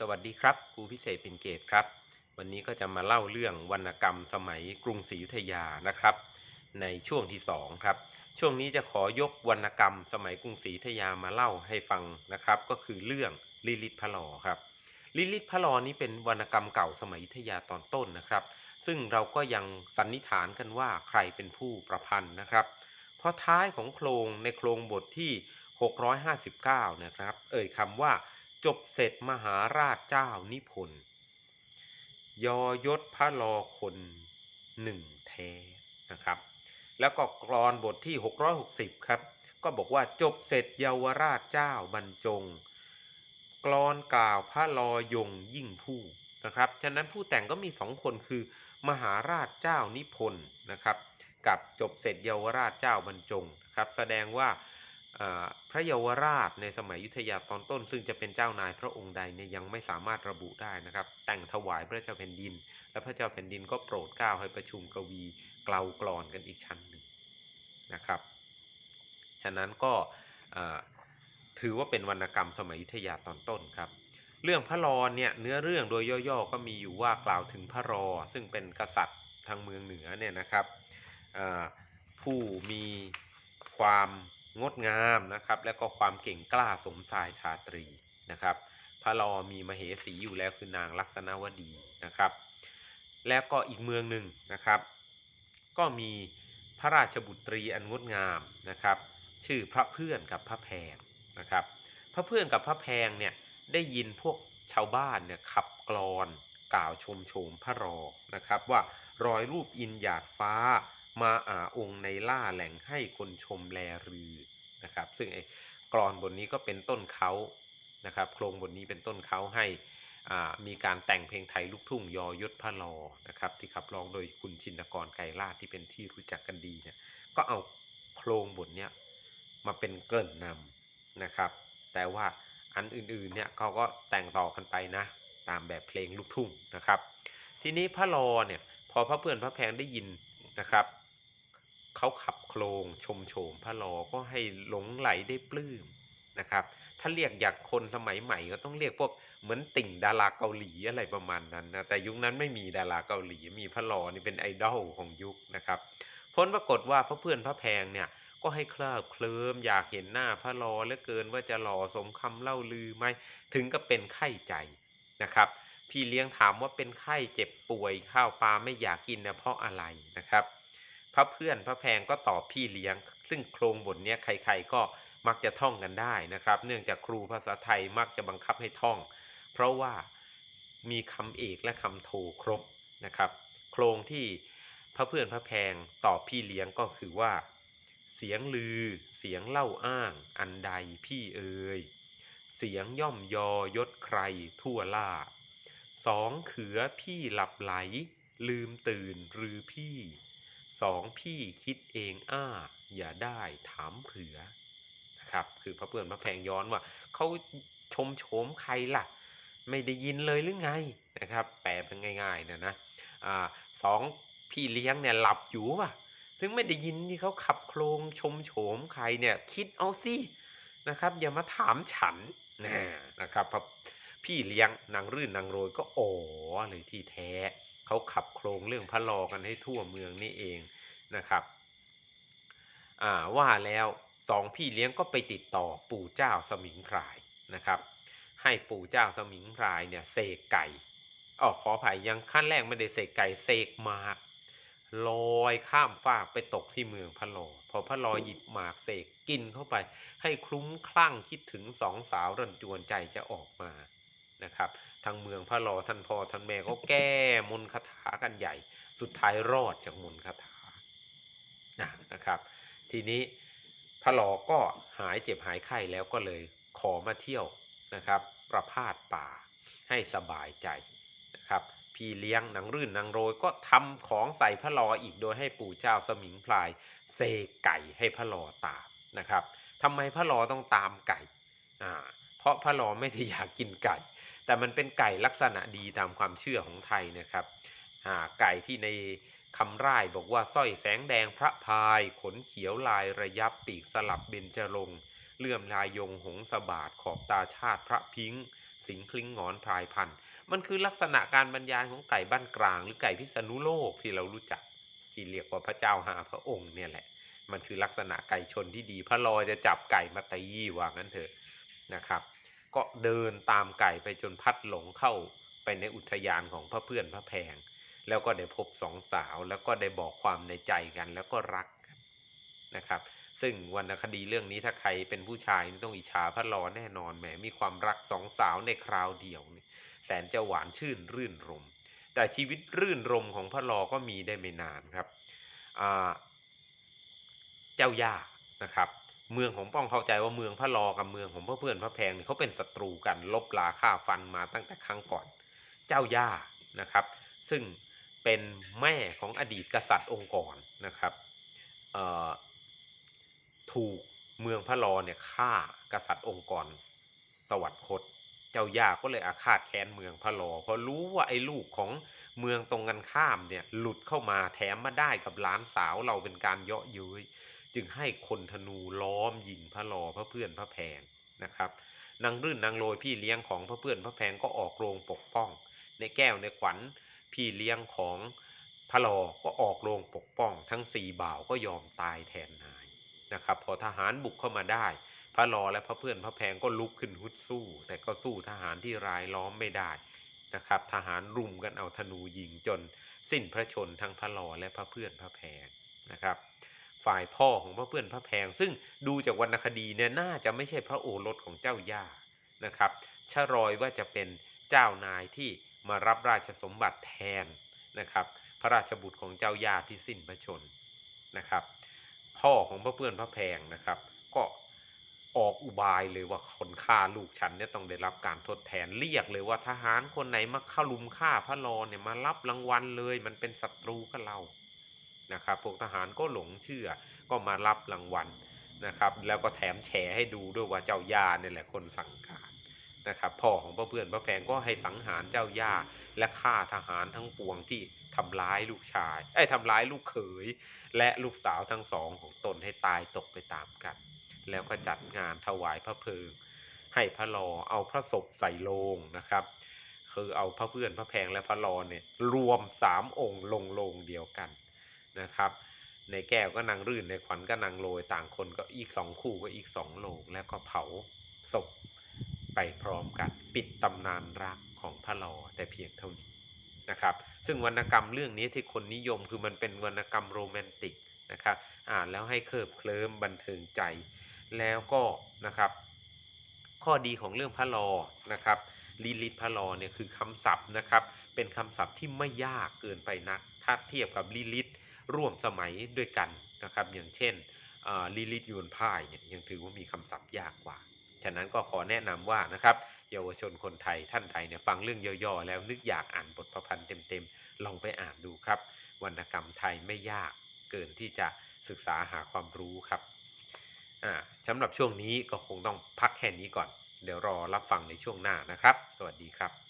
สวัสดีครับครูพิเศษปินเกตครับ วันนี้ก็จะมาเล่าเรื่องวรรณกรรมสมัยกรุงศรีอยุธยานะครับ ในช่วงที่สองครับช่วงนี้จะขอยกวรรณกรรม สมัยกรุงศรีอยุธยามาเล่าให้ฟังนะครับ ก็คือเรื่องลิลิตพระลอครับ ลิลิตพระลอนี้เป็นวรรณกรรมเก่าสมัยอยุธยาตอนต้นนะครับ ซึ่งเราก็ยังสันนิษฐานกันว่าใครเป็นผู้ประพันธ์นะครับเพราะท้ายของโครงในโครงบทที่ 659 นะครับ เอ่ยคำว่า จบเสร็จมหาราชเจ้านิพนธ์ยอยศพระลอคนหนึ่งแท้นะครับ แล้วก็กรอนบทที่ 660 ครับ ก็บอกว่าจบเสร็จเยาวราชเจ้าบรรจง กรอนกล่าวพระลอยงยิ่งผู้นะครับ ฉะนั้นผู้แต่งก็มีสองคนคือ มหาราชเจ้านิพนธ์นะครับ กับจบเสร็จเยาวราชเจ้าบรรจงครับ แสดงว่า พระเยาวราชในสมัยยุธยาตอนต้น ซึ่งจะเป็นเจ้านายพระองค์ใดเนี่ยยังไม่สามารถระบุได้นะครับ แต่งถวายพระเจ้าแผ่นดิน และพระเจ้าแผ่นดินก็โปรดเกล้าให้ประชุมกวีเกลากลอนกันอีกชั้นหนึ่งนะครับ ฉะนั้นก็ถือว่าเป็นวรรณกรรมสมัยยุธยาตอนต้นครับ เรื่องพระรอเนี่ยเนื้อเรื่องโดยย่อๆก็มีอยู่ว่ากล่าวถึงพระรอ ซึ่งเป็นกษัตริย์ทางเมืองเหนือเนี่ยนะครับผู้มีความ งดงามนะครับ และก็ความเก่งกล้าสมสายชาตรีนะครับพระรอมีมเหสีอยู่แล้วคือนางลักษณวดีนะครับ แล้วก็อีกเมืองหนึ่งนะครับ ก็มีพระราชบุตรีอันงดงามนะครับ ชื่อพระเพื่อนกับพระแพงนะครับ พระเพื่อนกับพระแพงเนี่ยได้ยินพวกชาวบ้านเนี่ยขับกลอนกล่าวชมโฉมพระรอนะครับ ว่ารอยรูปอินหยาดฟ้า มาอ่าองค์ในล่าแหล่งให้คนชมแลรือนะครับ ซึ่งไอ้กลอนบทนี้ก็เป็นต้นเขานะครับ โครงบทนี้เป็นต้นเขาให้อ่ามีการแต่งเพลงไทยลูกทุ่งยอยศพระรอนะครับ ที่ขับร้องโดยคุณชินกรไกรลาดที่เป็นที่รู้จักกันดีเนี่ยก็เอาโครงบทเนี้ยมาเป็นเกริ่นนำนะครับ แต่ว่าอันอื่นๆเนี่ยเขาก็แต่งต่อกันไปนะตามแบบเพลงลูกทุ่งนะครับ ทีนี้พระรอเนี่ยพอพระเพื่อนพระแพงได้ยินนะครับ เขาขับโครงชมโฉมพระรอก็ให้หลงไหลได้ปลื้มนะครับ ถ้าเรียกอยากคนสมัยใหม่ก็ต้องเรียกพวกเหมือนติ่งดาราเกาหลีอะไรประมาณนั้นนะแต่ยุคนั้นไม่มีดาราเกาหลีมีพระรอนี่เป็นไอดอลของยุคนะครับผลปรากฏว่าพระเพื่อนพระแพงเนี่ยก็ให้เคลิบเคลิ้มอยากเห็นหน้าพระรอเหลือเกินว่าจะหล่อสมคำเล่าลือไหมถึงกับเป็นไข้ใจนะครับ พี่เลี้ยงถามว่าเป็นไข้เจ็บป่วยข้าวปลาไม่อยากกินนะเพราะอะไรนะครับ พระเพื่อนพระแพงก็ตอบพี่เลี้ยง ซึ่งโครงบทเนี้ยใครๆก็มักจะท่องกันได้นะครับ เนื่องจากครูภาษาไทยมักจะบังคับให้ท่อง เพราะว่ามีคำเอกและคำโทครบนะครับ โครงที่พระเพื่อนพระแพงตอบพี่เลี้ยงก็คือว่า เสียงลือ เสียงเล่าอ้าง อันใดพี่เอ่ยเสียงย่อมยอยศใครทั่วล่าสองเขือพี่หลับไหล ลืมตื่นหรือพี่ สองพี่คิดเองอ้า อย่าได้ถามเผื่อนะครับ คือพระเพื่อนพระแพงย้อนว่าเขาชมโฉมใครล่ะ ไม่ได้ยินเลยหรือไงนะครับ แปลเป็นง่ายๆนะนะอ่าสองพี่เลี้ยงเนี่ยหลับอยู่ว่ะถึงไม่ได้ยินที่เขาขับโครงชมโฉมใครเนี่ย คิดเอาสินะครับ อย่ามาถามฉันนะนะครับพพี่เลี้ยงนางรื่นนางโรยก็อ๋อเลยที่แท้ เขาขับโครงเรื่องพระลอกันให้ทั่วเมืองนี่เอง นะครับว่าแล้วสองพี่เลี้ยงก็ไปติดต่อปู่เจ้าสมิงพรายนะครับ ให้ปู่เจ้าสมิงพรายเนี่ยเสกไก่อ๋อขออภัยยังขั้นแรกไม่ได้เสกไก่เสกหมากลอยข้ามฟากไปตกที่เมืองพระลพอพระลอหยิบหมากเสกกินเข้าไป ให้คลุ้มคลั่งคิดถึงสองสาวรันจวนใจจะออกมานะครับทางเมืองพระลอท่านพ่อท่านแม่ก็แก้มนคาถากันใหญ่ สุดท้ายรอดจากมนคาถา นะครับ ทีนี้พระลอก็หายเจ็บหายไข้แล้วก็เลยขอมาเที่ยวนะครับ ประพาสป่าให้สบายใจนะครับ พี่เลี้ยงนางรื่นนางโรยก็ทำของใส่พระลออีกโดยให้ปู่เจ้าสมิงพลายเซไก่ให้พระลอตามนะครับทำไมพระลอต้องตามไก่อ่าเพราะพระลอไม่ได้อยากกินไก่ แต่มันเป็นไก่ลักษณะดีตามความเชื่อของไทยนะครับ ไก่ที่ในคำร่ายบอกว่าสร้อยแสงแดงพระพาย ขนเขียวลายระยับปีกสลับเบญจรงเลื่อมลายยงหงสบาทขอบตาชาติพระพิงสิงคลิงงอนพลายพัน มันคือลักษณะการบรรยายของไก่บ้านกลาง หรือไก่พิษณุโลกที่เรารู้จักที่เรียกว่าพระเจ้าหาพระองค์เนี่ยแหละ มันคือลักษณะไก่ชนที่ดี พระลอจะจับไก่มาตีว่างั้นเถอะนะครับ ก็เดินตามไก่ไปจนพัดหลงเข้าไปในอุทยานของพระเพื่อนพระแพง แล้วก็ได้พบสองสาว แล้วก็ได้บอกความในใจกันแล้วก็รักกันนะครับ ซึ่งวรรณคดีเรื่องนี้ถ้าใครเป็นผู้ชายนี่ต้องอิจฉาพระลอแน่นอนแหมมีความรักสองสาวในคราวเดียวนี่แสนจะหวานชื่นรื่นรม แต่ชีวิตรื่นรมของพระลอก็มีได้ไม่นานครับเจ้าย่านะครับ เมืองของป้องเข้าใจว่าเมืองพระลอกับเมืองของพระเพื่อนพระแพงเนี่ยเขาเป็นศัตรูกันลบลาฆ่าฟันมาตั้งแต่ครั้งก่อน เจ้าย่านะครับ ซึ่ง เป็นแม่ของอดีตกษัตริย์องค์กรนนะครับถูกเมืองพระลอเนี่ยฆ่ากษัตริย์องค์กรสวรรคต เจ้าย่าก็เลยอาฆาตแค้นเมืองพระลอเพราะรู้ว่าไอ้ลูกของเมืองตรงกันข้ามเนี่ยหลุดเข้ามาแถมมาได้กับหลานสาวเราเป็นการเยาะเย้ยจึงให้คนธนูล้อมยิงพระลอพระเพื่อนพระแพงนะครับนางรื่นนางโรยพี่เลี้ยงของพระเพื่อนพระแพงก็ออกโรงปกป้อง ในแก้วในขวัญ พี่เลี้ยงของพระลอก็ออกโรงปกป้อง ทั้งสี่บ่าวก็ยอมตายแทนนายนะครับ พอทหารบุกเข้ามาได้ พระลอและพระเพื่อนพระแพงก็ลุกขึ้นหุดสู้ แต่ก็สู้ทหารที่รายล้อมไม่ได้นะครับ ทหารรุมกันเอาธนูยิงจนสิ้นพระชนทั้งพระลอและพระเพื่อนพระแพงนะครับฝ่ายพ่อของพระเพื่อนพระแพง ซึ่งดูจากวรรณคดีเนี่ยน่าจะไม่ใช่พระโอรสของเจ้าย่านะครับชะรอยว่าจะเป็นเจ้านายที่ มารับราชสมบัติแทนนะครับ พระราชบุตรของเจ้าย่าที่สิ้นพระชนนะครับ พ่อของพระเพื่อนพระแพงนะครับ ก็ออกอุบายเลยว่าคนฆ่าลูกฉันเนี่ยต้องได้รับการทดแทนเรียกเลยว่าทหารคนไหนมาเข้าลุมฆ่าพระลอเนี่ยมารับรางวัลเลย มันเป็นศัตรูกับเรานะครับพวกทหารก็หลงเชื่อก็มารับรางวัลนะครับ แล้วก็แถมแฉให้ดูด้วยว่าเจ้าย่าเนี่ยแหละคนสั่งการ นะครับพ่อของพระเพื่อนพระแพงก็ให้สังหารเจ้าย่าและฆ่าทหารทั้งปวงที่ทำร้ายลูกชายไอ้ทำร้ายลูกเขย และลูกสาวทั้งสองของตนให้ตายตกไปตามกัน แล้วก็จัดงานถวายพระเพลิง ให้พระลอเอาพระศพใส่โลงนะครับ คือเอาพระเพื่อนพระแพงและพระลอเนี่ยรวมสามองค์ลงโลงเดียวกันนะครับในแก้วก็นางรื่นในขวัญก็นางโรยต่างคนก็อีกสองคู่ก็อีกสองโลงแล้วก็เผาศพ ไปพร้อมกันปิดตำนานรักของพระลอแต่เพียงเท่านี้นะครับ ซึ่งวรรณกรรมเรื่องนี้ที่คนนิยมคือมันเป็นวรรณกรรมโรแมนติกนะครับอ่านแล้วให้เคลิบเคลิ้มบันเทิงใจ แล้วก็นะครับ ข้อดีของเรื่องพระลอนะครับลิลิตพระลอเนี่ยคือคำศัพท์นะครับ เป็นคำศัพท์ที่ไม่ยากเกินไปนัก ถ้าเทียบกับลิลิตร่วมสมัยด้วยกันนะครับ อย่างเช่นลิลิตยูนพ่ายเนี่ยยังถือว่ามีคำศัพท์ยากกว่า ฉะนั้นก็ขอแนะนำว่านะครับเยาวชนคนไทยท่านไทยเนี่ยฟังเรื่องย่อๆแล้วนึกอยากอ่านบทประพันธ์เต็มๆ ลองไปอ่านดูครับ วรรณกรรมไทยไม่ยากเกินที่จะศึกษาหาความรู้ครับสำหรับช่วงนี้ก็คงต้องพักแค่นี้ก่อน เดี๋ยวรอรับฟังในช่วงหน้านะครับ สวัสดีครับ